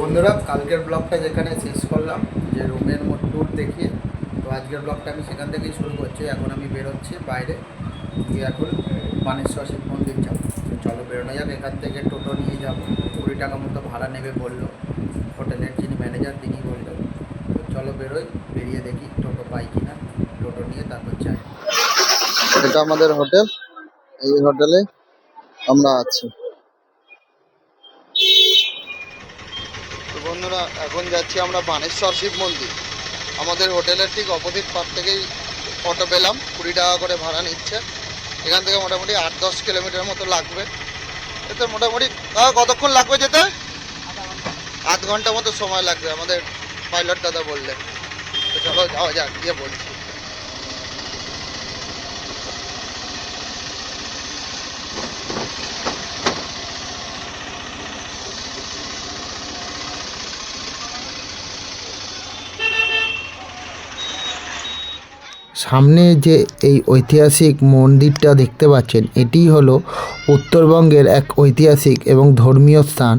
বন্ধুরা, কালকের ব্লগটা যেখানে শেষ করলাম, যে রুমের ট্যুর দেখিয়ে, তো আজকের ব্লগটা আমি সেখান থেকেই শুরু করছি। এখন আমি বেরোচ্ছি বাইরে, গিয়ে এখন বানেশ্বর শিব মন্দির যাব। চলো বেরোনো যাক, এখান থেকে টোটো নিয়ে যাব। কুড়ি টাকা মতো ভাড়া নেবে বলল, হোটেলের যিনি ম্যানেজার তিনি বলল। তো চলো বেরোই, বেরিয়ে দেখি টোটো পাই কিনা। টোটো নিয়ে তারপর যাই। এটা আমাদের হোটেল, এই হোটেলে আমরা আছি। বন্ধুরা এখন যাচ্ছি আমরা বানেশ্বর শিব মন্দির। আমাদের হোটেলের ঠিক অপোজিট পার থেকেই অটো পেলাম কুড়ি টাকা করে ভাড়া নিচ্ছে। এখান থেকে মোটামুটি আট দশ কিলোমিটার মতো লাগবে। এতে মোটামুটি আহ, কতক্ষণ লাগবে যেতে? আধ ঘণ্টা মতো সময় লাগবে আমাদের পাইলট দাদা বললেন। তো চলো যাওয়া যাক গিয়ে বলছি। সামনে যে এই ঐতিহাসিক মন্দিরটা দেখতে পাচ্ছেন এটিই হলো উত্তরবঙ্গের এক ঐতিহাসিক এবং ধর্মীয় স্থান,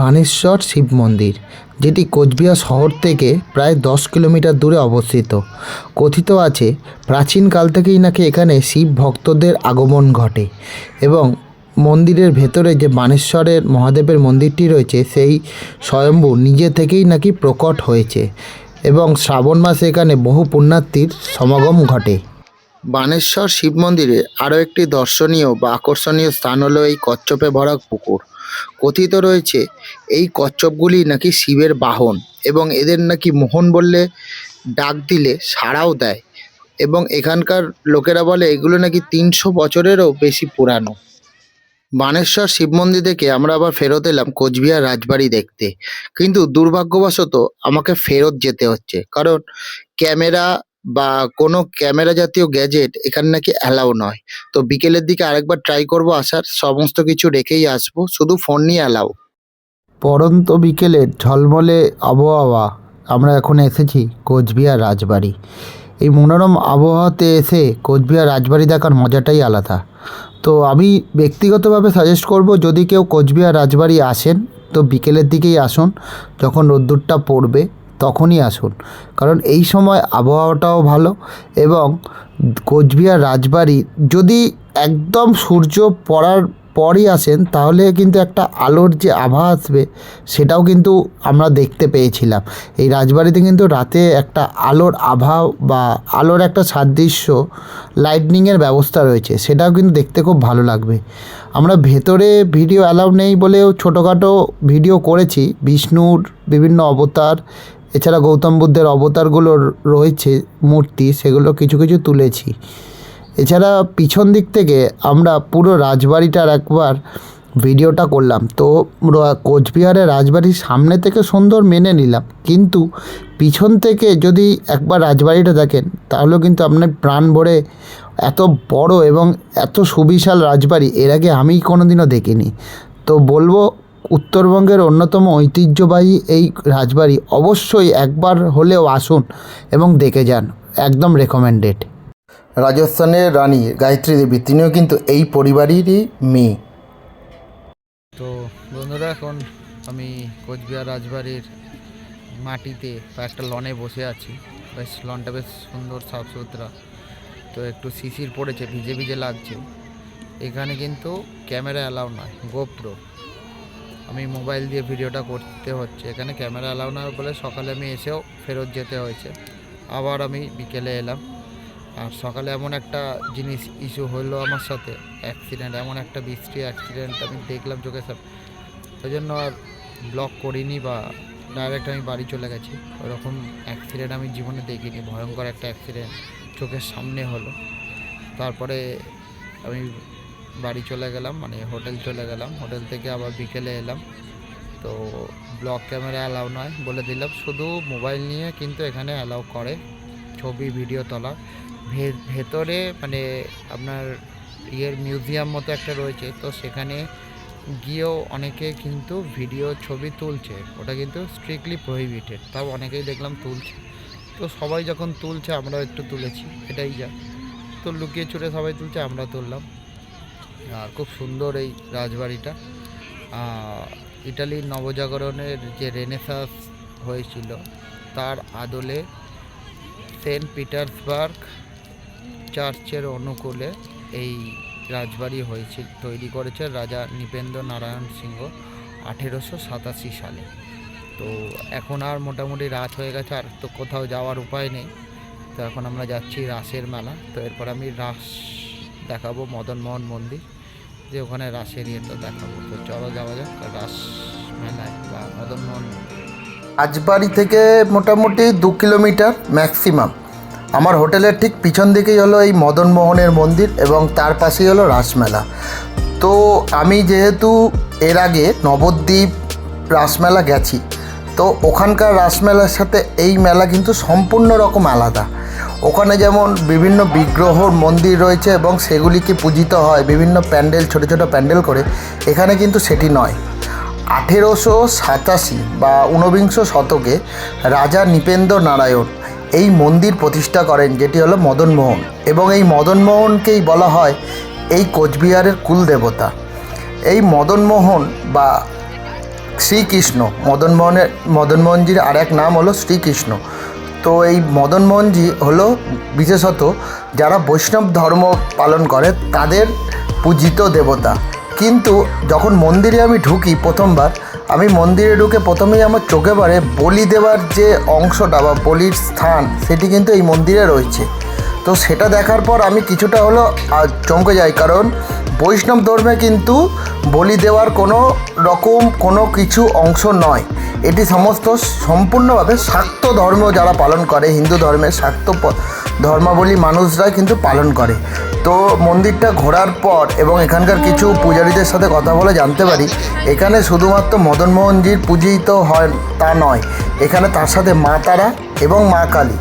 বানেশ্বর শিব মন্দির, যেটি কোচবিহার শহর থেকে প্রায় দশ কিলোমিটার দূরে অবস্থিত। কথিত আছে প্রাচীনকাল থেকেই নাকি এখানে শিব ভক্তদের আগমন ঘটে এবং মন্দিরের ভেতরে যে বানেশ্বরের মহাদেবের মন্দিরটি রয়েছে, সেই স্বয়ম্ভু নিজে থেকেই নাকি প্রকট হয়েছে। এবং শ্রাবণ মাসে এখানে বহু পুণ্যার্থীর সমাগম ঘটে। বানেশ্বর শিব মন্দিরে আরও একটি দর্শনীয় বা আকর্ষণীয় স্থান হলো এই কচ্ছপে ভরা পুকুর। কথিত রয়েছে, এই কচ্ছপগুলি নাকি শিবের বাহন এবং এদের নাকি মোহন বললে ডাক দিলে সাড়াও দেয় এবং এখানকার লোকেরা বলে এগুলো নাকি তিনশো বছরেরও বেশি পুরানো। বানেশ্বর শিব মন্দির থেকে আমরা আবার ফেরত এলাম কোচবিহার রাজবাড়ি দেখতে। কিন্তু দুর্ভাগ্যবশত আমাকে ফেরত যেতে হচ্ছে। কারণ ক্যামেরা বা কোনো ক্যামেরা জাতীয় গ্যাজেট এখানে নাকি অ্যালাউ নয়। তো বিকেলের দিকে আরেকবার ট্রাই করব আসার, সমস্ত কিছু রেখেই আসব, শুধু ফোন নিয়ে অ্যালাউ পরন্ত বিকেলের ঝলমলে আবহাওয়া, আমরা এখন এসেছি কোচবিহার রাজবাড়ি। এই মনোরম আবহাওয়াতে এসে কোচবিহার রাজবাড়ি দেখার মজাটাই আলাদা। তো আমি ব্যক্তিগতভাবে সাজেস্ট করব, যদি কেউ কোচবিহার রাজবাড়ি আসেন, তো বিকেলের দিকেই আসুন। যখন রোদ্দুরটা পড়বে, তখনই আসুন। কারণ এই সময় আবহাওয়াটাও ভালো এবং কোচবিহার রাজবাড়ি যদি একদম সূর্য পড়ার পরই আসেন, তাহলে কিন্তু একটা আলোর যে আভা আসবে, সেটাও কিন্তু আমরা দেখতে পেয়েছিলাম। এই রাজবাড়িতে কিন্তু রাতে একটা আলোর আভা বা আলোর একটা সাদৃশ্য লাইটনিংয়ের ব্যবস্থা রয়েছে, সেটাও কিন্তু দেখতে খুব ভালো লাগবে। আমরা ভেতরে ভিডিও অ্যালাউ নেই বলেও ছোটোখাটো ভিডিও করেছি, বিষ্ণুর বিভিন্ন অবতার, এছাড়া গৌতম বুদ্ধের অবতারগুলো রয়েছে, মূর্তি, সেগুলো কিছু কিছু তুলেছি। এছাড়া পিছন দিক থেকে আমরা পুরো রাজবাড়িটার একবার ভিডিওটা করলাম। তো কোচবিহারের রাজবাড়ির সামনে থেকে সুন্দর মেনে নিলাম। কিন্তু পিছন থেকে যদি একবার রাজবাড়িটা দেখেন তাহলেও কিন্তু আপনার প্রাণ ভরে এত বড় এবং এত সুবিশাল রাজবাড়ি, এর আগে আমি কোনোদিনও দেখিনি। তো বলব, উত্তরবঙ্গের অন্যতম ঐতিহ্যবাহী এই রাজবাড়ি অবশ্যই একবার হলেও আসুন এবং দেখে যান। একদম রেকমেন্ডেড রাজস্থানের রানী গায়ত্রী দেবী, তিনিও কিন্তু এই পরিবারেরই মেয়ে। তো বন্ধুরা, এখন আমি কোচবিহার রাজবাড়ির মাটিতে একটা লনে বসে আছি। বেশ, লনটা বেশ সুন্দর সাফ সুতরা তো একটু শিশির পড়েছে, ভিজে ভিজে লাগছে। এখানে কিন্তু ক্যামেরা অ্যালাউ নয়, গোপ্রো। আমি মোবাইল দিয়ে ভিডিওটা করতে হচ্ছে। এখানে ক্যামেরা অ্যালাউ নয় বলে সকালে আমি এসেও ফেরত যেতে হয়েছে। আবার আমি বিকেলে এলাম। আর সকালে এমন একটা জিনিস ইস্যু হলো আমার সাথে অ্যাক্সিডেন্ট এমন একটা বৃষ্টি অ্যাক্সিডেন্ট আমি দেখলাম চোখের সামনে। ওই জন্য আর ব্লক করিনি বা ডাইরেক্ট আমি বাড়ি চলে গেছি। ওরকম অ্যাক্সিডেন্ট আমি জীবনে দেখিনি, ভয়ঙ্কর একটা অ্যাক্সিডেন্ট চোখের সামনে হলো। তারপরে আমি বাড়ি চলে গেলাম মানে হোটেল চলে গেলাম। হোটেল থেকে আবার বিকেলে এলাম। তো ব্লক ক্যামেরা অ্যালাউ নয় বলে দিলাম। শুধু মোবাইল নিয়ে কিন্তু এখানে অ্যালাউ করে। ছবি ভিডিও তোলা। ভেতরে মানে আপনার ইয়ের মিউজিয়াম মতো একটা রয়েছে, তো সেখানে গিয়েও অনেকে কিন্তু ভিডিও ছবি তুলছে। ওটা কিন্তু স্ট্রিক্টলি প্রহিবিটেড তাও অনেকেই দেখলাম তুলছে। তো সবাই যখন তুলছে, আমরাও একটু তুলেছি, এটাই যা। তো লুকিয়ে চুরে সবাই তুলছে, আমরা তুললাম। আর খুব সুন্দর এই রাজবাড়িটা। ইটালির নবজাগরণের যে রেনেসাস হয়েছিল, তার আদলে সেন্ট পিটার্সবার্গ চার্চের অনুকূলে এই রাজবাড়ি হয়েছিল তৈরি করেছে রাজা নৃপেন্দ্র নারায়ণ সিংহ আঠেরোশো সাতাশি সালে। তো এখন আর মোটামুটি রাত হয়ে গেছে, আর তো কোথাও যাওয়ার উপায় নেই। তো এখন আমরা যাচ্ছি রাসের মেলা। তো এরপর আমি রাস দেখাবো মদনমোহন মন্দির। যে ওখানে রাসের ইয়েটা দেখাবো। তো চলো যাওয়া যাক, রাস মেলায় বা মদনমোহন মন্দির রাজবাড়ি থেকে মোটামুটি দু কিলোমিটার ম্যাক্সিমাম। আমার হোটেলের ঠিক পিছন দিকেই হলো এই মদন মোহনের মন্দির এবং তার পাশেই হলো রাসমেলা। তো আমি যেহেতু এর আগে নবদ্বীপ রাসমেলা গেছি, তো ওখানকার রাসমেলার সাথে এই মেলা কিন্তু সম্পূর্ণ রকম আলাদা। ওখানে যেমন বিভিন্ন বিগ্রহর মন্দির রয়েছে এবং সেগুলিকে পূজিত হয়, বিভিন্ন প্যান্ডেল, ছোটো ছোটো প্যান্ডেল করে, এখানে কিন্তু সেটি নয়। আঠেরোশো সাতাশি বা ঊনবিংশ শতকে রাজা নৃপেন্দ্র নারায়ণ এই মন্দির প্রতিষ্ঠা করেন, যেটি হলো মদনমোহন। এবং এই মদনমোহনকেই বলা হয় এই কোচবিহারের কুলদেবতা। এই মদনমোহন বা শ্রীকৃষ্ণ, মদনমোহনের, মদনমোহনজির আর এক নাম হলো শ্রীকৃষ্ণ। তো এই মদনমোহনজি হলো বিশেষত যারা বৈষ্ণব ধর্ম পালন করে, তাদের পূজিত দেবতা। কিন্তু যখন মন্দিরে আমি ঢুকি প্রথমবার, আমি মন্দিরে ঢুকে প্রথমেই আমার চোখে পারে বলি দেওয়ার যে অংশটা বা বলির স্থান, সেটি কিন্তু এই মন্দিরে রয়েছে। তো সেটা দেখার পর আমি কিছুটা হলো চমকে যাই, কারণ বৈষ্ণব ধর্মে কিন্তু বলি দেওয়ার কোনো রকম কোনো কিছু অংশ নয়। এটি সমস্ত সম্পূর্ণভাবে শাক্ত ধর্ম যারা পালন করে, হিন্দু ধর্মের শাক্ত ধর্মাবলী মানুষরা কিন্তু পালন করে। তো মন্দিরটা ঘোরার পর এবং এখানকার কিছু পূজারীদের সাথে কথা বলে জানতে পারি, এখানে শুধুমাত্র মদনমোহনজির পূজিত হয় তা নয়, এখানে তার সাথে মা তারা এবং মা কালী।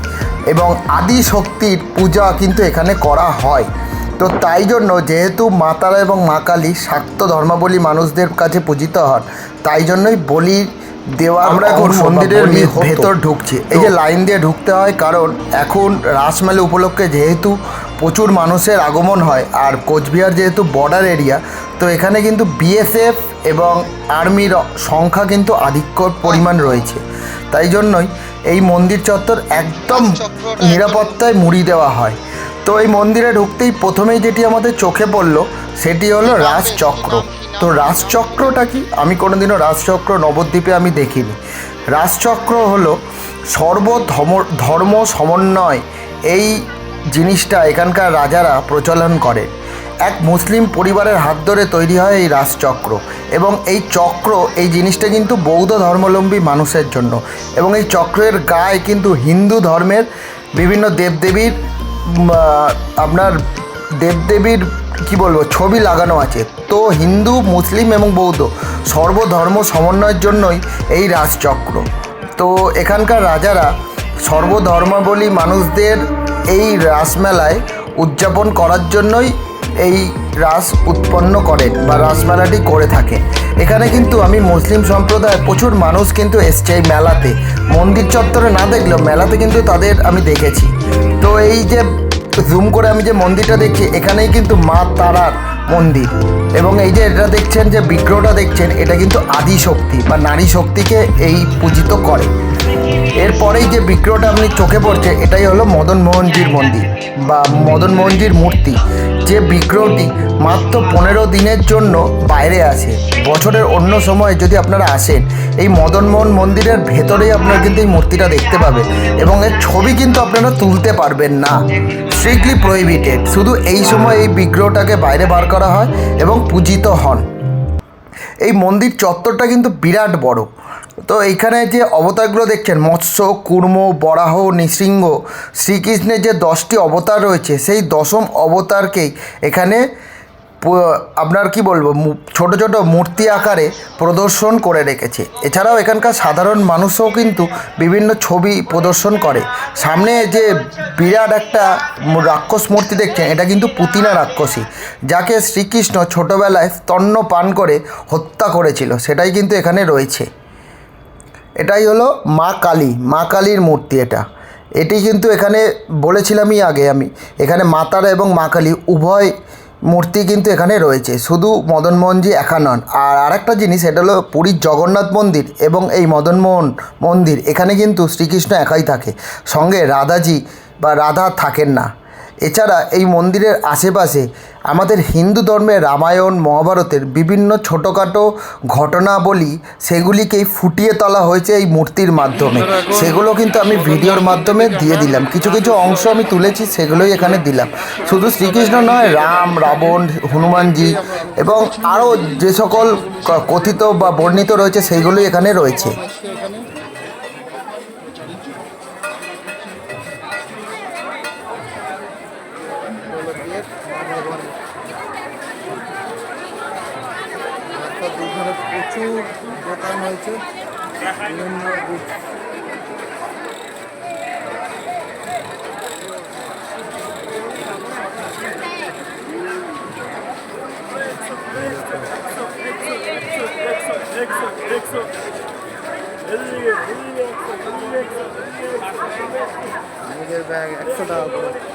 এবং আদি শক্তির পূজা কিন্তু এখানে করা হয়। তো তাই জন্য যেহেতু মা তারা এবং মা কালী শাক্ত ধর্মাবলী মানুষদের কাছে পূজিত হন তাই জন্যই বলি দেওয়া আমরা এখন মন্দিরের ভেতর ঢুকছি। এই যে লাইন দিয়ে ঢুকতে হয় কারণ এখন রাসমেলা উপলক্ষে যেহেতু প্রচুর মানুষের আগমন হয় আর কোচবিহার যেহেতু বর্ডার এরিয়া তো এখানে কিন্তু বিএসএফ এবং আর্মির সংখ্যা কিন্তু আধিক্য পরিমাণ রয়েছে। তাই জন্যই এই মন্দির চত্বর একদম নিরাপত্তায় মুড়ি দেওয়া হয়। তো এই মন্দিরে ঢুকতেই প্রথমেই যেটি আমাদের চোখে পড়ল সেটি হলো রাজচক্র তো রাজচক্রটা কি? আমি কোনোদিনও রাজচক্র নবদ্বীপে আমি দেখিনি। রাজচক্র হলো সর্বধর্ম ধর্ম সমন্বয়। এই জিনিসটা এখানকার রাজারা প্রচলন করে। এক মুসলিম পরিবারের হাত ধরে তৈরি হয় এই রাজচক্র এবং এই চক্র এই জিনিসটা কিন্তু বৌদ্ধ ধর্মাবলম্বী মানুষের জন্য। এবং এই চক্রের গায়ে কিন্তু হিন্দু ধর্মের বিভিন্ন দেবদেবীর আপনার দেবদেবীর, কি বলব, ছবি লাগানো আছে। তো হিন্দু, মুসলিম এবং বৌদ্ধ সর্বধর্ম সমন্বয়ের জন্যই এই রাজচক্র। তো এখানকার রাজারা সর্বধর্মাবলী মানুষদের এই রাসমেলায় উদযাপন করার জন্যই এই রাস উৎপন্ন করেন বা রাসমেলাটি করে থাকে। এখানে কিন্তু আমি মুসলিম সম্প্রদায়ের প্রচুর মানুষ কিন্তু এসছে এই মেলাতে। মন্দির চত্বরে না দেখলেও মেলাতে কিন্তু তাদের আমি দেখেছি। তো এই যে জুম করে আমি যে মন্দিরটা দেখছি, এখানেই কিন্তু মা তারার মন্দির। এবং এই যে এটা দেখছেন যে বিগ্রহটা দেখছেন, এটা কিন্তু আদি শক্তি বা নারী শক্তিকে এই পূজিত করে। এরপরেই যে বিগ্রহটা আপনি চোখে পড়ছে, এটাই হলো মদন মোহনজির মন্দির বা মদন মোহনজির মূর্তি। যে বিগ্রহটি মাত্র পনেরো দিনের জন্য বাইরে আসে বছরের অন্য সময় যদি আপনারা আসেন, এই মদনমোহন মন্দিরের ভেতরেই আপনারা কিন্তু এই মূর্তিটা দেখতে পাবেন এবং এর ছবি কিন্তু আপনারা তুলতে পারবেন না। Strictly prohibited. শুধু এই সময় এই বিগ্রহটাকে বাইরে বার করা হয় এবং পূজিত হন। এই মন্দির চত্বরটা কিন্তু বিরাট বড়। তো এইখানে যে অবতারগুলো দেখছেন, মৎস্য কুর্ম বরাহ, নৃসিংহ, শ্রীকৃষ্ণের যে দশটি অবতার রয়েছে, সেই দশম অবতারকেই এখানে আপনার কি বলব ছোট ছোট মূর্তি আকারে প্রদর্শন করে রেখেছে। এছাড়াও এখানকার সাধারণ মানুষও কিন্তু বিভিন্ন ছবি প্রদর্শন করে। সামনে যে বিরাট একটা রাক্ষস মূর্তি দেখছেন, এটা কিন্তু পুতিনা রাক্ষসী, যাকে শ্রীকৃষ্ণ ছোটোবেলায় স্তন্য পান করে হত্যা করেছিল। সেটাই কিন্তু এখানে রয়েছে। এটাই হলো মা কালী, মা কালীর মূর্তি এটা। এটি কিন্তু এখানে বলেছিলামই আগে আমি, এখানে মা তারা এবং মা কালী, উভয় মূর্তি কিন্তু এখানে রয়েছে, শুধু মদনমোহনজি একা নন। আর আরেকটা জিনিস, এটা হলো পুরীর জগন্নাথ মন্দির এবং এই মদনমোহন মন্দির, এখানে কিন্তু শ্রীকৃষ্ণ একাই থাকে, সঙ্গে রাধাজি বা রাধা থাকেন না। এছাড়া এই মন্দিরের আশেপাশে আমাদের হিন্দু ধর্মের রামায়ণ, মহাভারতের বিভিন্ন ছোটোখাটো ঘটনাবলী সেগুলিকেই ফুটিয়ে তোলা হয়েছে এই মূর্তির মাধ্যমে। সেগুলো কিন্তু আমি ভিডিওর মাধ্যমে দিয়ে দিলাম। কিছু কিছু অংশ আমি তুলেছি, সেগুলোই এখানে দিলাম। শুধু শ্রীকৃষ্ণ নয়, রাম, রাবণ, হনুমানজি এবং আরও যে সকল কথিত বা বর্ণিত রয়েছে সেইগুলোই এখানে রয়েছে। প্রচুর দোকান হয়েছে। বিভিন্ন নিজের ব্যাগ একশো টাকা করে।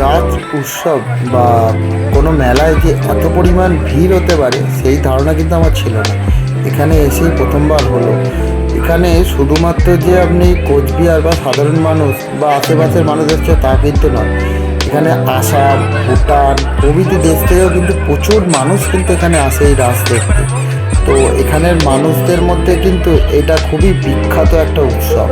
রাজ উৎসব বা কোনো মেলায় যে এত পরিমাণ ভিড় হতে পারে, সেই ধারণা কিন্তু আমার ছিল না। এখানে এসেই প্রথমবার হলো। এখানে শুধুমাত্র যে আপনি কোচবিহার বা সাধারণ মানুষ বা আশেপাশের মানুষ হচ্ছে তা কিন্তু নয়। এখানে আসাম ভুটান প্রভৃতি দেশ থেকেও কিন্তু প্রচুর মানুষ কিন্তু এখানে আসে এই রাস দেখতে। তো এখানের মানুষদের মধ্যে কিন্তু এটা খুবই বিখ্যাত একটা উৎসব।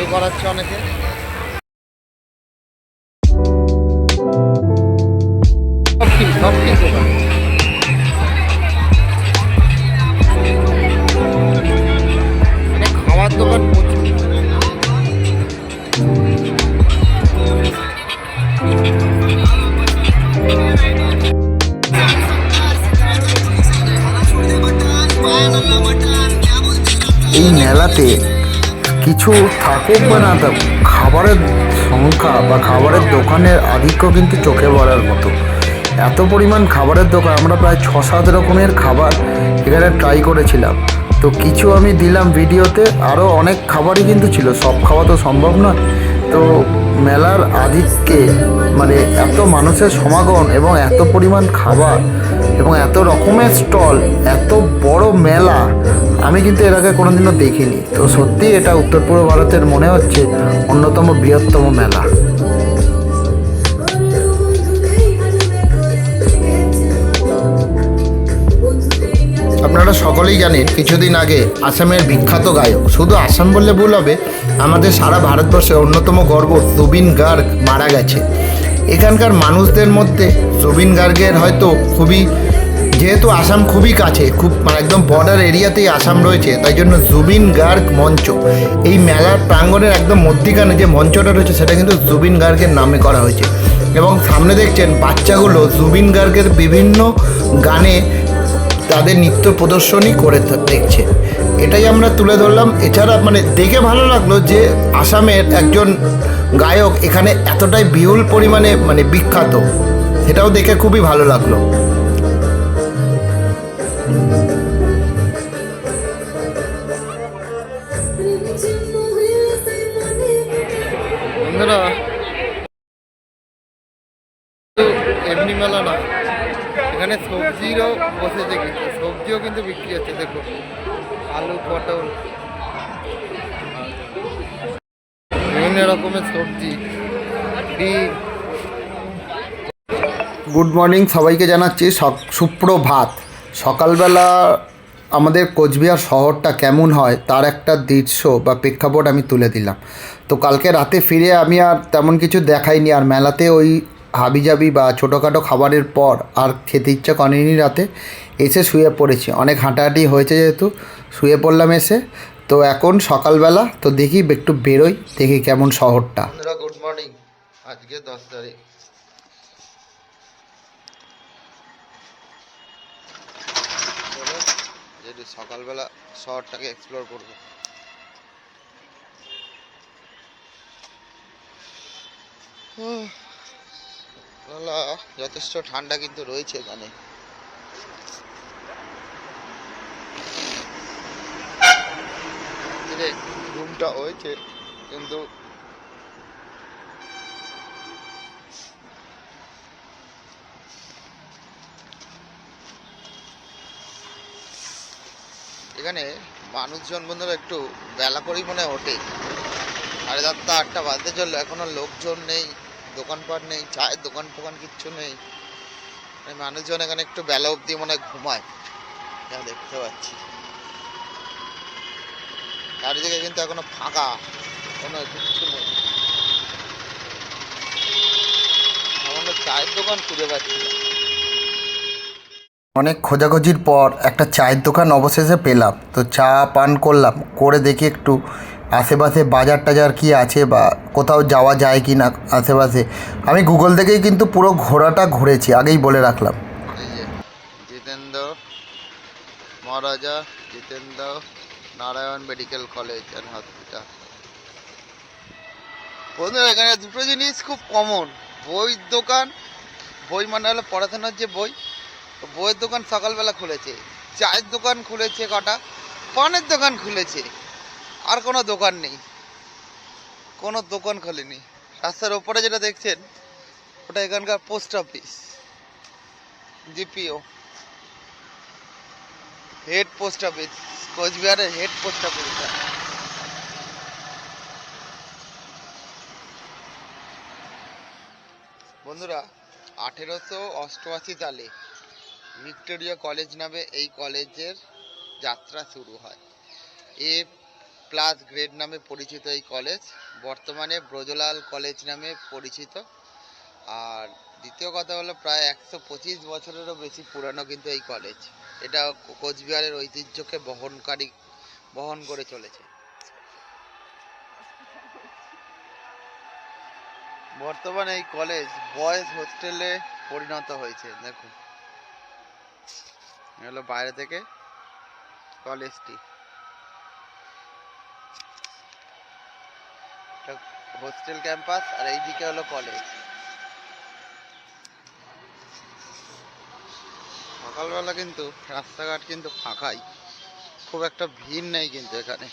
রেডি করাচ্ছে অনেকে। সব কিছু সব কি কিছু থাকুক বা না খাবারের সংখ্যা বা খাবারের দোকানের আধিক্য কিন্তু চোখে পড়ার মতো। এত পরিমাণ খাবারের দোকান, আমরা প্রায় ছ সাত রকমের খাবার এখানে ট্রাই করেছিলাম। তো কিছু আমি দিলাম ভিডিওতে আরও অনেক খাবারই কিন্তু ছিল, সব খাওয়া তো সম্ভব নয়। তো মেলার আধিক্যে মানে এত মানুষের সমাগম এবং এত পরিমাণ খাবার এবং এত রকমের স্টল, এত বড় মেলা, আমি কিন্তু এর আগে কোনোদিনও দেখিনি। তো সত্যি এটা উত্তর পূর্ব ভারতের মনে হচ্ছে অন্যতম বৃহত্তম মেলা। আপনারা সকলেই জানেন, কিছুদিন আগে আসামের বিখ্যাত গায়ক, শুধু আসাম বললে ভুল হবে, আমাদের সারা ভারতবর্ষের অন্যতম গর্ব জুবিন গার্গ মারা গেছে। এখানকার মানুষদের মধ্যে জুবিন গার্গের হয়তো খুবই, যেহেতু আসাম খুবই কাছে, খুব মানে একদম বর্ডার এরিয়াতেই আসাম রয়েছে, তাই জন্য জুবিন গার্গ মঞ্চ, এই মেলার প্রাঙ্গণের একদম মধ্যিখানে যে মঞ্চটা রয়েছে, সেটা কিন্তু জুবিন গার্গের নামে করা হয়েছে। এবং সামনে দেখছেন বাচ্চাগুলো জুবিন গার্গের বিভিন্ন গানে তাদের নৃত্য প্রদর্শনী করে দেখছে। এটাই আমরা তুলে ধরলাম। এছাড়া মানে দেখে ভালো লাগল যে আসামের একজন গায়ক এখানে এতটাই বিহুল পরিমাণে মানে বিখ্যাত, সেটাও দেখে খুবই ভালো লাগল। এমনি মেলা না। এখানে সবজিরও বসেছে কিন্তু, সবজিও কিন্তু বিক্রি হচ্ছে, দেখো। পটল। বিভিন্ন রকমের সবজি গুড মর্নিং সবাইকে জানাচ্ছি সুপ্রভাত। সকালবেলা আমাদের কোচবিহার শহরটা কেমন হয় তার একটা দৃশ্য বা প্রেক্ষাপট আমি তুলে দিলাম। তো কালকে রাতে ফিরে আমি আর তেমন কিছু দেখাইনি, আর মেলাতে ওই হাবিজাবি বা ছোটোখাটো খাবারের পর আর খেতে ইচ্ছা করেনি রাতে এসে শুয়ে পড়েছি। অনেক হাঁটাহাঁটি হয়েছে যেহেতু শুয়ে পড়লাম এসে। তো এখন সকালবেলা তো দেখি একটু বেরোই দেখি কেমন শহরটা। গুড মর্নিং আজকে দশ তারিখ। সকালবেলা শহরটাকে এক্সপ্লোর করব। উহ, বেলা যথেষ্ট ঠান্ডা কিন্তু রয়েছে এখানে। রুমটা হয়েছে, কিন্তু এখানে মানুষজন বন্ধুরা একটু বেলা করেই মনে ওঠে। সাড়ে সাতটা, আটটা বাজতে চলল, এখনও লোকজন নেই। দোকানপাট নেই, চায়ের দোকান ফোকান কিচ্ছু নেই। মানে মানুষজন এখানে একটু বেলা অবধি মনে হয় ঘুমায়। যা দেখতে পাচ্ছি। চারিদিকে কিন্তু এখনও ফাঁকা। কোনো কিচ্ছু নেই। সামান্য চায়ের দোকান খুঁজে পাচ্ছি অনেক খোঁজাখুঁজির পর একটা চায়ের দোকান অবশেষে পেলাম। তো চা পান করলাম, করে দেখি একটু আশেপাশে বাজার টাজার কি আছে বা কোথাও যাওয়া যায় কি না আশেপাশে। আমি গুগল থেকেই কিন্তু পুরো ঘোরাটা ঘুরেছি, আগেই বলে রাখলাম। Jitendra Maharaja, Jitendra Narayan medical college and hospital বন্ধুরা, এখানে দুটো জিনিস খুব কমন বইয়ের দোকান, বই মানে হলো পড়াশোনার যে বই তো বইয়ের দোকান সকালবেলা খুলেছে, চায়ের দোকান খুলেছে কটা পানের দোকান খুলেছে, আর কোনো দোকান নেই, কোনো দোকান খোলেনি। রাস্তার ওপরে যেটা দেখছেন, ওটা এখানকার post office GPO head post office, কোচবিহারের হেড পোস্ট অফিস। বন্ধুরা, আঠেরোশো অষ্টআশি সালে ভিক্টোরিয়া কলেজ নামে এই কলেজের যাত্রা শুরু হয়। এ প্লাস গ্রেড নামে পরিচিত এই কলেজ। বর্তমানে ব্রজলাল কলেজ নামে পরিচিত। আর দ্বিতীয় কথা হলো প্রায় একশো পঁচিশ বছরেরও বেশি পুরানো কিন্তু এই কলেজ। এটা কোচবিহারের ঐতিহ্যকে বহনকারী, বহন করে চলেছে। বর্তমানে এই কলেজ বয়েজ হোস্টেলে পরিণত হয়েছে, দেখুন। হলো বাইরে থেকে কলেজটি হোস্টেল ক্যাম্পাস আর এইদিকে হলো কলেজ। সকালবেলা কিন্তু রাস্তাঘাট কিন্তু ফাঁকাই। খুব একটা ভিড় নেই কিন্তু এখানে।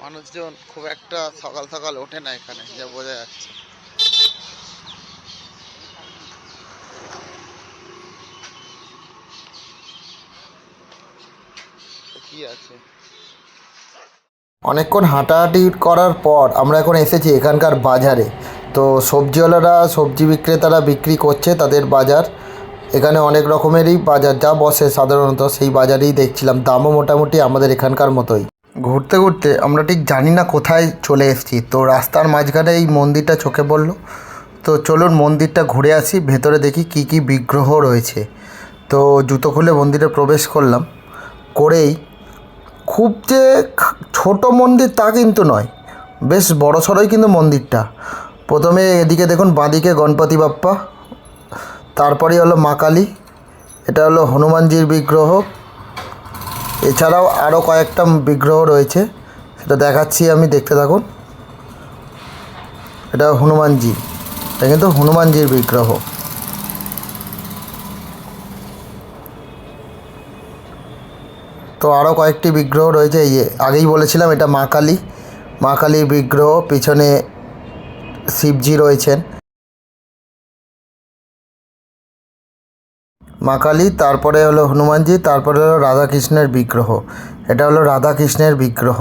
মানুষজন খুব একটা সকাল সকাল ওঠে না এখানে, যা বোঝা যাচ্ছে। কি আছে। অনেকক্ষণ হাঁটাহাঁটি করার পর আমরা এখন এসেছি এখানকার বাজারে। তো সবজিওয়ালারা, সবজি বিক্রেতারা বিক্রি করছে তাদের বাজার। এখানে অনেক রকমেরই বাজার, যা বসে সাধারণত সেই বাজারেই দেখছিলাম। দামও মোটামুটি আমাদের এখানকার মতোই। ঘুরতে ঘুরতে আমরা ঠিক জানি না কোথায় চলে এসেছি। তো রাস্তার মাঝখানে এই মন্দিরটা চোখে পড়ল। তো চলুন মন্দিরটা ঘুরে আসি, ভেতরে দেখি কি কি বিগ্রহ রয়েছে। তো জুতো খুলে মন্দিরে প্রবেশ করলাম। করেই খুব যে ছোট মন্দির তা কিন্তু নয়। বেশ বড় সড়োই কিন্তু মন্দিরটা। প্রথমে এদিকে দেখুন বাঁদিকে গণপতি বাপ্পা তারপরে হলো মা কালী, এটা হলো হনুমানজির বিগ্রহ। এছাড়াও আরও কয়েকটা বিগ্রহ রয়েছে, সেটা দেখাচ্ছি আমি, দেখতে থাকুন। এটা হনুমানজি, এটা কিন্তু হনুমানজির বিগ্রহ। তো আরও কয়েকটি বিগ্রহ রয়েছে, এই আগেই বলেছিলাম এটা মা কালী। মা কালীর বিগ্রহ, পিছনে শিবজি রয়েছেন। মা কালী, তারপরে হলো হনুমানজি, তারপরে হলো রাধাকৃষ্ণের বিগ্রহ। এটা হলো রাধাকৃষ্ণের বিগ্রহ।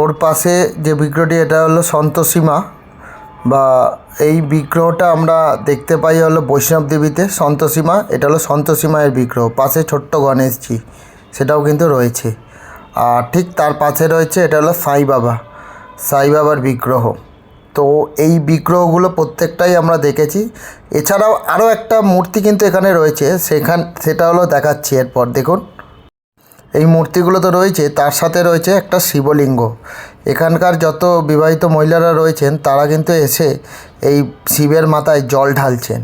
ওর পাশে যে বিগ্রহটি, এটা হলো সন্তোষী মা। বা এই বিগ্রহটা আমরা দেখতে পাই হলো বৈষ্ণব দেবীতে সন্তোষী মা এটা হলো সন্তোষী মায়ের বিগ্রহ, পাশে ছোট্ট গণেশজি, সেটাও কিন্তু রয়েছে। আর ঠিক তার পাশে রয়েছে, এটা হলো সাই বাবা, সাই বাবার বিগ্রহ। তো এই বিগ্রহগুলো প্রত্যেকটাই আমরা দেখেছি। এছাড়াও আরও একটা মূর্তি কিন্তু এখানে রয়েছে, সেখান, সেটা হলো দেখাচ্ছি এরপর, দেখুন। এই মূর্তিগুলো তো রয়েছে, তার সাথে রয়েছে একটা শিবলিঙ্গ। এখানকার যত বিবাহিত মহিলারা রয়েছেন, তারা কিন্তু এসে এই শিবের মাথায় জল ঢালছেন।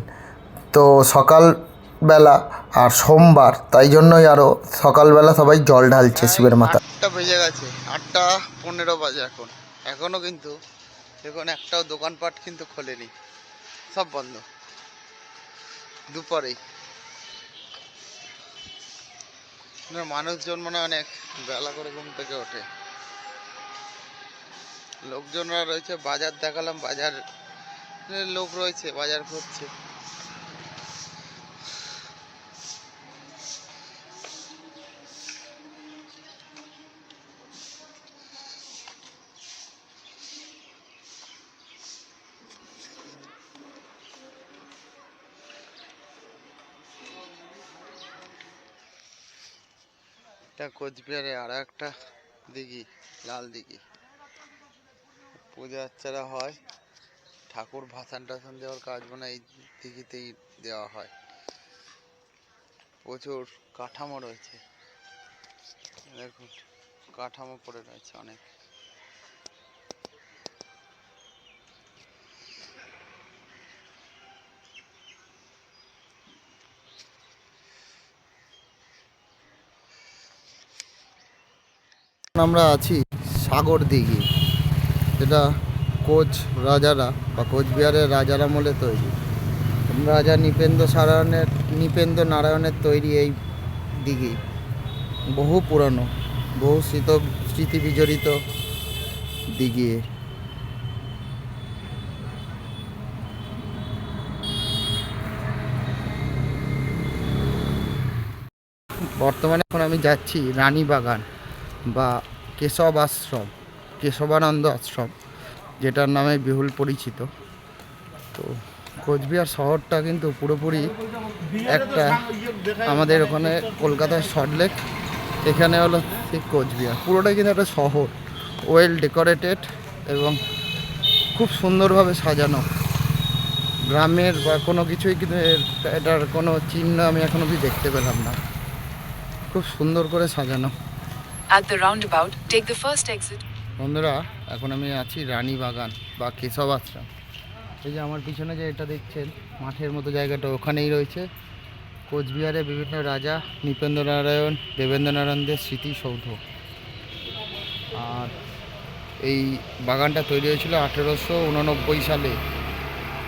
তো সকালবেলা আর সোমবার, তাই জন্যই আরও সকালবেলা সবাই জল ঢালছে শিবের মাথায়। আটটা বেজে গেছে, আটটা পনেরো বাজে এখন। এখনও কিন্তু, দেখুন একটাও দোকানপাট কিন্তু খোলেনি। সব বন্ধ। দুপুরেই। মানুষজন মানে অনেক বেলা করে ঘুম থেকে ওঠে। লোকজনরা রয়েছে, বাজার দেখালাম বাজার লোক রয়েছে, বাজার করছে কোচবিহারে আরও একটা দিঘি, লাল দিঘি। পূজা আর্চারা হয়, ঠাকুর ভাসান টাসান দেওয়ার কাজ মানে এই দিঘিতেই দেওয়া হয়। প্রচুর কাঠামো রয়েছে। দেখুন, কাঠামো পড়ে রয়েছে অনেক। আমরা আছি সাগর দিঘি। যেটা কোচ রাজারা বা কোচবিহারের রাজার আমলে তৈরি। রাজা নিপেন্দ্র সারায়ণের, নিপেন্দ্র নারায়ণের তৈরি এই দিঘি। বহু পুরানো, বহু স্মৃত, স্মৃতি বিজড়িত দিঘি। বর্তমানে এখন আমি যাচ্ছি রানীবাগান বা কেশব আশ্রম। কেশবানন্দ আশ্রম যেটার নামে বিহুল পরিচিত। তো কোচবিহার শহরটা কিন্তু পুরোপুরি একটা আমাদের ওখানে কলকাতার সল্টলেক এখানে হলো কোচবিহার। পুরোটাই কিন্তু একটা শহর ওয়েল ডেকোরেটেড এবং খুব সুন্দরভাবে সাজানো। গ্রামের বা কোনো কিছুই কিন্তু এটার কোনো চিহ্ন আমি এখন অবধি দেখতে পেলাম না। খুব সুন্দর করে সাজানো। At the roundabout, take the first exit. বন্ধুরা, এখন আমি আছি রানী বাগান বা কেশব আশ্রম। এই যে আমার পিছনে যে এটা দেখছেন, মাঠের মতো জায়গাটা ওখানেই রয়েছে। কোচবিহারে বিভিন্ন রাজা নৃপেন্দ্র নারায়ণ দেবেন্দ্র নারায়ণদের স্মৃতিসৌধ আর এই বাগানটা তৈরি হয়েছিল আঠেরোশো উননব্বই সালে,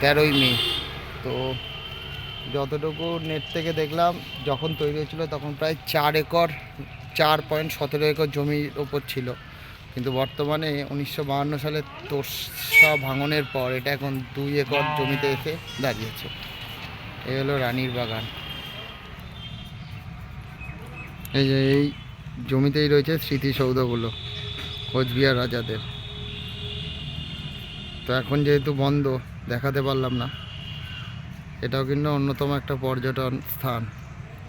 তেরোই মে। তো যতটুকু নেট থেকে দেখলাম, যখন তৈরি হয়েছিল তখন প্রায় চার একর, চার পয়েন্ট সতেরো একর জমির ওপর ছিল। কিন্তু বর্তমানে উনিশশো সালে তোষা ভাঙনের পর এটা এখন দুই একর জমিতে এসে দাঁড়িয়েছে। এ হলো রানীর বাগান। এই যে এই জমিতেই রয়েছে স্মৃতিসৌধগুলো, কোচবিহার রাজাদের। তো এখন যেহেতু বন্ধ, দেখাতে পারলাম না। এটাও কিন্তু অন্যতম একটা পর্যটন স্থান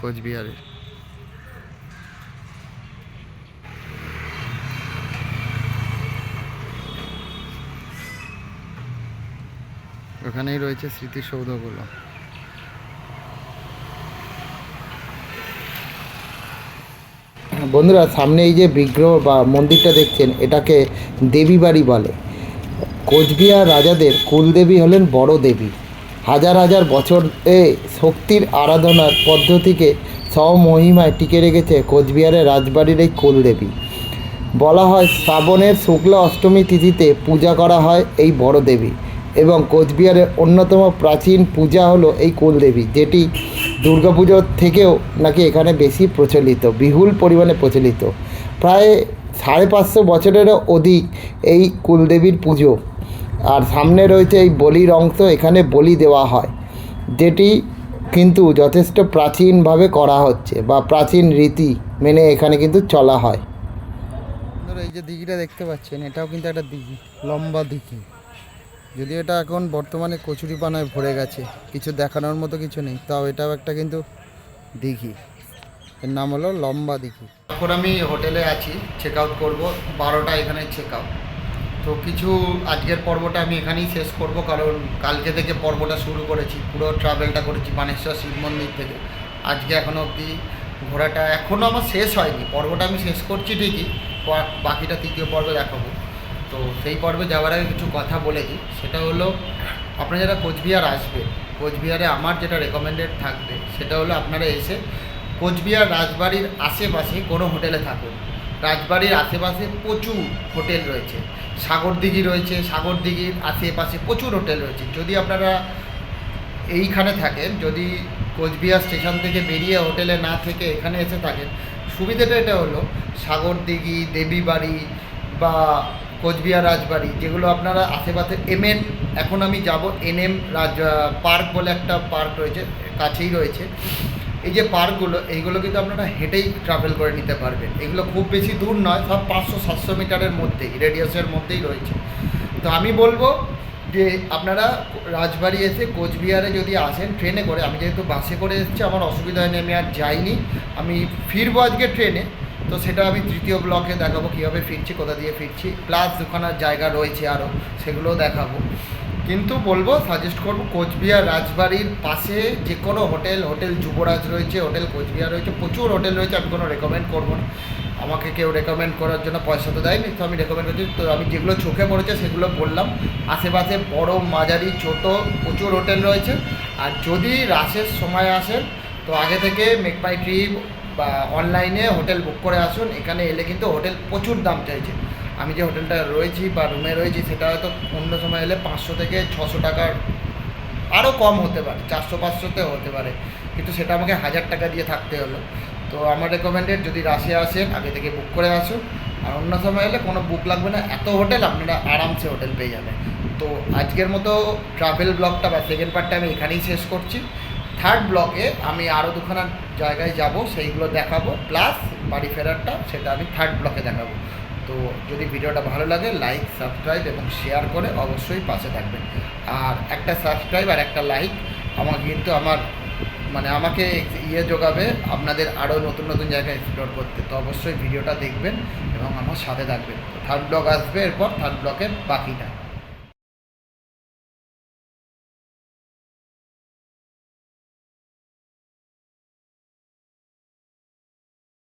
কোচবিহারে ওখানেই রয়েছে স্মৃতিসৌধগুলো বন্ধুরা, সামনে এই যে বিগ্রহ বা মন্দিরটা দেখছেন, এটাকে দেবী বাড়ি বলে। কোচবিহার রাজাদের কুলদেবী হলেন বড় দেবী। হাজার হাজার বছর এ শক্তির আরাধনার পদ্ধতিকে স্বমহিমায় টিকে রেখেছে কোচবিহারের রাজবাড়ির এই কুলদেবী। বলা হয় শ্রাবণের শুক্লা অষ্টমী তিথিতে পূজা করা হয় এই বড় দেবী। এবং কোচবিহারের অন্যতম প্রাচীন পূজা হলো এই কুলদেবী, যেটি দুর্গাপুজোর থেকেও নাকি এখানে বেশি প্রচলিত, বিহুল পরিমাণে প্রচলিত। প্রায় সাড়ে পাঁচশো বছরেরও অধিক এই কুলদেবীর পুজো। আর সামনে রয়েছে এই বলির অংশ, এখানে বলি দেওয়া হয়, যেটি কিন্তু যথেষ্ট প্রাচীনভাবে করা হচ্ছে বা প্রাচীন রীতি মেনে এখানে কিন্তু চলা হয়। এই যে দিঘিটা দেখতে পাচ্ছেন, এটাও কিন্তু একটা দিঘি, লম্বা দিঘি। যদি এটা এখন বর্তমানে কচুরি পানায় ভরে গেছে, কিছু দেখানোর মতো কিছু নেই, তাও এটাও একটা কিন্তু দিঘি। এর নাম হলো লম্বা দিঘি। এখন আমি হোটেলে আছি চেক আউট করব, বারোটা এখানে চেক আউট তো কিছু আজকের পর্বটা আমি এখানেই শেষ করব, কারণ কালকে থেকে পর্বটা শুরু করেছি, পুরো ট্রাভেলটা করেছি বানেশ্বর শিব মন্দির থেকে। আজকে এখনও অবধি ঘোরাটা এখনও আমার শেষ হয়নি, পর্বটা আমি শেষ করছি ঠিকই বাকিটা তৃতীয় পর্বে দেখাবো। তো সেই পর্বে যাওয়ার আগে কিছু কথা বলে দিই। সেটা হলো, আপনারা যারা কোচবিহার আসবে, কোচবিহারে আমার যেটা রেকমেন্ডেড থাকবে, সেটা হলো আপনারা এসে কোচবিহার রাজবাড়ির আশেপাশে কোনো হোটেলে থাকুন। রাজবাড়ির আশেপাশে প্রচুর হোটেল রয়েছে। সাগরদিঘি রয়েছে, সাগরদিঘির আশেপাশে প্রচুর হোটেল রয়েছে। যদি আপনারা এইখানে থাকেন, যদি কোচবিহার স্টেশন থেকে বেরিয়ে হোটেলে না থেকে এখানে এসে থাকেন, সুবিধাটা এটা হলো, সাগরদিঘি, দেবীবাড়ি বা কোচবিহার রাজবাড়ি, যেগুলো আপনারা আশেপাশে এম এমএন এখন আমি যাব এনএম রাজ পার্ক বলে একটা পার্ক রয়েছে, কাছেই রয়েছে। এই যে পার্কগুলো, এইগুলো কিন্তু আপনারা হেঁটেই ট্রাভেল করে নিতে পারবেন। এগুলো খুব বেশি দূর নয়, সব পাঁচশো, সাতশো মিটারের মধ্যেই রেডিয়াসের মধ্যেই রয়েছে। তো আমি বলব যে আপনারা রাজবাড়ি এসে কোচবিহারে যদি আসেন ট্রেনে করে, আমি যেহেতু বাসে করে এসেছি, আমার অসুবিধা হয়নি আমি আর যাইনি। আমি ফিরবো আজকে ট্রেনে তো সেটা আমি তৃতীয় ব্লকে দেখাবো কীভাবে ফিরছি, কোথা দিয়ে ফিরছি। প্লাস দুখানার জায়গা রয়েছে আরও, সেগুলোও দেখাবো। কিন্তু বলব সাজেস্ট করব, কোচবিহার রাজবাড়ির পাশে যে কোনো হোটেল হোটেল যুবরাজ রয়েছে, হোটেল কোচবিহার রয়েছে, প্রচুর হোটেল রয়েছে, আমি কোনো রেকমেন্ড করব না। আমাকে কেউ রেকমেন্ড করার জন্য পয়সা তো দেয়নি, তো আমি রেকমেন্ড করছি, তো আমি যেগুলো চোখে পড়েছে সেগুলো বললাম। আশেপাশে বড়, মাঝারি, ছোট, প্রচুর হোটেল রয়েছে। আর যদি রাসের সময় আসেন তো আগে থেকে মেক মাই ট্রিপ বা অনলাইনে হোটেল বুক করে আসুন। এখানে এলে কিন্তু হোটেল প্রচুর দাম চাইছে। আমি যে হোটেলটা রয়েছি বা রুমে রয়েছি, সেটা হয়তো অন্য সময় এলে পাঁচশো থেকে ছশো টাকার আরও কম হতে পারে, চারশো পাঁচশোতেও হতে পারে। কিন্তু সেটা আমাকে হাজার টাকা দিয়ে থাকতে হলো। তো আমার রেকমেন্ডেড যদি রাশিয়া আসেন, আগে থেকে বুক করে আসুন। আর অন্য সময় এলে কোনো বুক লাগবে না, এত হোটেল আপনারা আরামসে হোটেল পেয়ে যাবেন। তো আজকের মতো ট্রাভেল ব্লগটা বা সেকেন্ড পার্টটা আমি এখানেই শেষ করছি। থার্ড ব্লকে আমি আরও দুখানা জায়গায় যাব, সেইগুলো দেখাবো প্লাস বাড়ি ফেরারটা সেটা আমি থার্ড ব্লকে দেখাবো। তো যদি ভিডিওটা ভালো লাগে লাইক সাবস্ক্রাইব এবং শেয়ার করে অবশ্যই পাশে থাকবেন। আর একটা সাবস্ক্রাইব আর একটা লাইক আমাকে কিন্তু আমার মানে আমাকে ইয়ে যোগাবে, আপনাদের আরও নতুন নতুন জায়গায় এক্সপ্লোর করতে। তো অবশ্যই ভিডিওটা দেখবেন এবং আমার সাথে থাকবেন। থার্ড ব্লক আসবে, এরপর থার্ড ব্লকের বাকিটা।